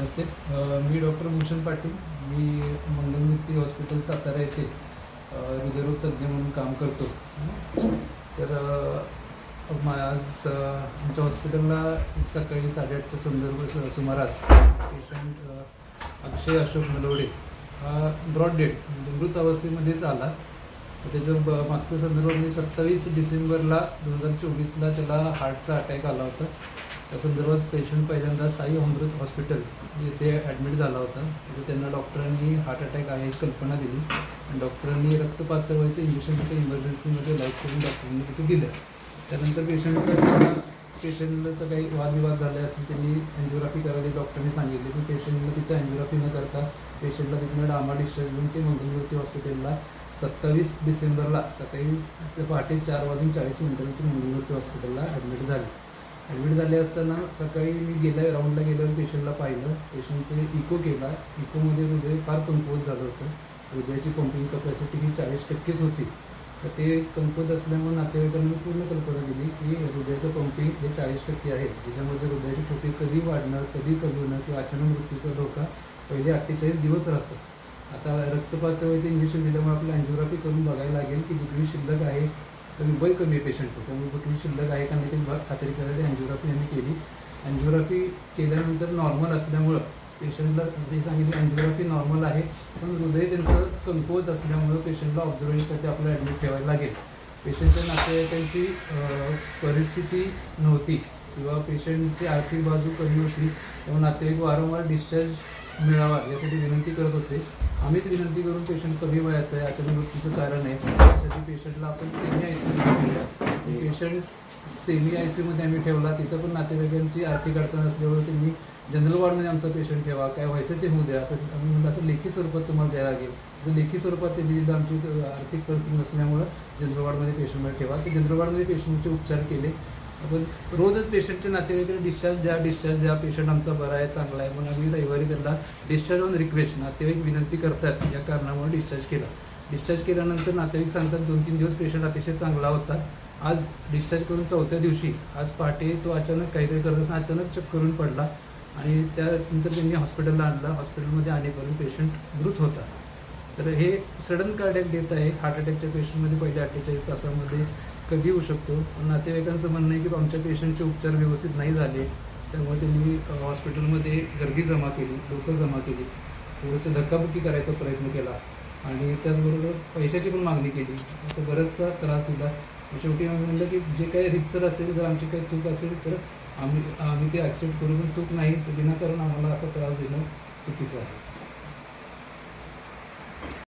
नमस्ते मी डॉक्टर भूषण पाटील. मी मंगलमूर्ती हॉस्पिटल सातारा येथे हृदयरोग तज्ज्ञ म्हणून काम करतो. तर आज आमच्या हॉस्पिटलला सकाळी साडेआठच्या संदर्भ सुमारास पेशंट अक्षय अशोक मलवडे हा ब्रॉड डेट म्हणजे मृत अवस्थेमध्येच आला. तर ब मागच्या संदर्भामध्ये सत्तावीस डिसेंबरला दोन हजार चोवीसला त्याला हार्टचा अटॅक आला होता. त्या संदर्भात पेशंट पहिल्यांदा साई अमृत हॉस्पिटल येथे ॲडमिट झाला होता. तिथे त्यांना डॉक्टरांनी हार्ट अटॅक आहे ही कल्पना दिली. आणि डॉक्टरांनी रक्तपातळ व्हायचं इंजेक्शन तिथे इमर्जन्सीमध्ये लाईफ करून डॉक्टरांनी तिथे दिलं. त्यानंतर पेशंटचा पेशंटचा काही वादविवाद झाले असतील त्यांनी अँजिओग्राफी करायला डॉक्टरने सांगितले. पण पेशंटला तिथं अँजिओग्राफी न करता पेशंटला तिथनं डामा डिस्चार्ज घेऊन ते मंगलमूर्ती हॉस्पिटलला सत्तावीस डिसेंबरला सकाळी पहाटे चार वाजून चाळीस मिनिटांनी ते मंगलमूर्ती हॉस्पिटलला ॲडमिट झाले. ॲडमिट झाले असताना सकाळी मी गेल्या राऊंडला गेल्यावर पेशंटला पाहिलं. पेशंटचे इको केला. इकोमध्ये हृदय फार कमकुवत झालं होतं. हृदयाची पंपिंग कपॅसिटी ही चाळीस टक्केच होती. तर ते कमकुवत असल्यामुळे नातेवाईकांनी पूर्ण कल्पना दिली की हृदयाचं पंपिंग हे चाळीस टक्के आहे. त्याच्यामध्ये हृदयाची ठोके कधी वाढणार कधी कमी होणार किंवा अचानक मृत्यूचा धोका पहिले अठ्ठेचाळीस दिवस राहतो. आता रक्तपातळीचं इंजेक्शन दिल्यामुळे आपल्याला अँजिओग्राफी करून बघायला लागेल की दुखणी शिल्लक आहे. कमी वय कमी आहे पेशंटचं त्यामुळे कुठली शिल्लक आहे का नाही ते खात्री करायला अँजिओग्राफी आम्ही केली. अँजिओग्राफी केल्यानंतर नॉर्मल असल्यामुळं पेशंटला जे सांगितलं अँजिओग्राफी नॉर्मल आहे पण हृदय त्यांचं कमकुवत असल्यामुळं पेशंटला ऑब्झर्वेशनसाठी आपल्याला ॲडमिट ठेवायला लागेल. पेशंटच्या नातेवाईकांची परिस्थिती नव्हती किंवा पेशंटची आर्थिक बाजू कमी होती त्यामुळे नातेवाईक वारंवार डिस्चार्ज मिळावा यासाठी विनंती करत होते. आम्हीच विनंती करून पेशंट कमी वयाचं आहे अचानक मृत्यूचं कारण आहे. त्यासाठी पेशंटला आपण semi I C patient semi I सीमध्ये आम्ही ठेवला तिथं पण नातेवाईकांची आर्थिक अडचण असल्यामुळे त्यांनी जनरल वॉर्डमध्ये आमचा पेशंट ठेवा. काय व्हायचं ते होऊ द्या. असं आम्ही म्हणलं असं लेखी स्वरूपात तुम्हाला द्यायला लागेल. जर लेखी स्वरूपात त्यांनी दिलं आमची आर्थिक परिस्थिती नसल्यामुळं जनरल वॉर्डमध्ये पेशंटमध्ये ठेवा. ते जनरल वॉर्डमध्ये पेशंटचे उपचार केले. आपण रोजच पेशंटच्या नातेवाईकडे डिस्चार्ज द्या डिस्चार्ज द्या पेशंट आमचा बरा आहे चांगला आहे म्हणून आम्ही रविवारी त्यांना डिस्चार्ज ऑन रिक्वेस्ट नातेवाईक विनंती करतात. या कारणामुळे डिस्चार्ज केला. डिस्चार्ज केल्यानंतर नातेवाईक सांगतात दोन तीन दिवस पेशंट अतिशय चांगला होता. आज डिस्चार्ज करून चौथ्या दिवशी आज पहाटे तो अचानक काहीतरी करत असताना अचानक चक्कर करून पडला आणि त्यानंतर त्यांनी हॉस्पिटलला आणला. हॉस्पिटलमध्ये आणेपर्यंत पेशंट मृत होता. तर हे सडन कार्डियक डेथ आहे. हार्ट अटॅकच्या पेशंटमध्ये पहिल्या अठ्ठेचाळीस तासामध्ये कधी होऊ शकतो? पण नातेवाईकांचं म्हणणं आहे की आमच्या पेशंटचे उपचार व्यवस्थित नाही झाले त्यामुळे त्यांनी हॉस्पिटलमध्ये गर्दी जमा केली लोकं जमा केली. थोडंसं धक्काबुक्की करायचा प्रयत्न केला आणि त्याचबरोबर पैशाची पण मागणी केली. असं बराचसा त्रास दिला. शेवटी आम्ही म्हणलं की जे काही रिक्सर असेल जर आमची काही चूक असेल तर आम्ही आम्ही ते ॲक्सेप्ट करू. पण चूक नाही तर विनाकारण आम्हाला असा त्रास देणं चुकीचं आहे.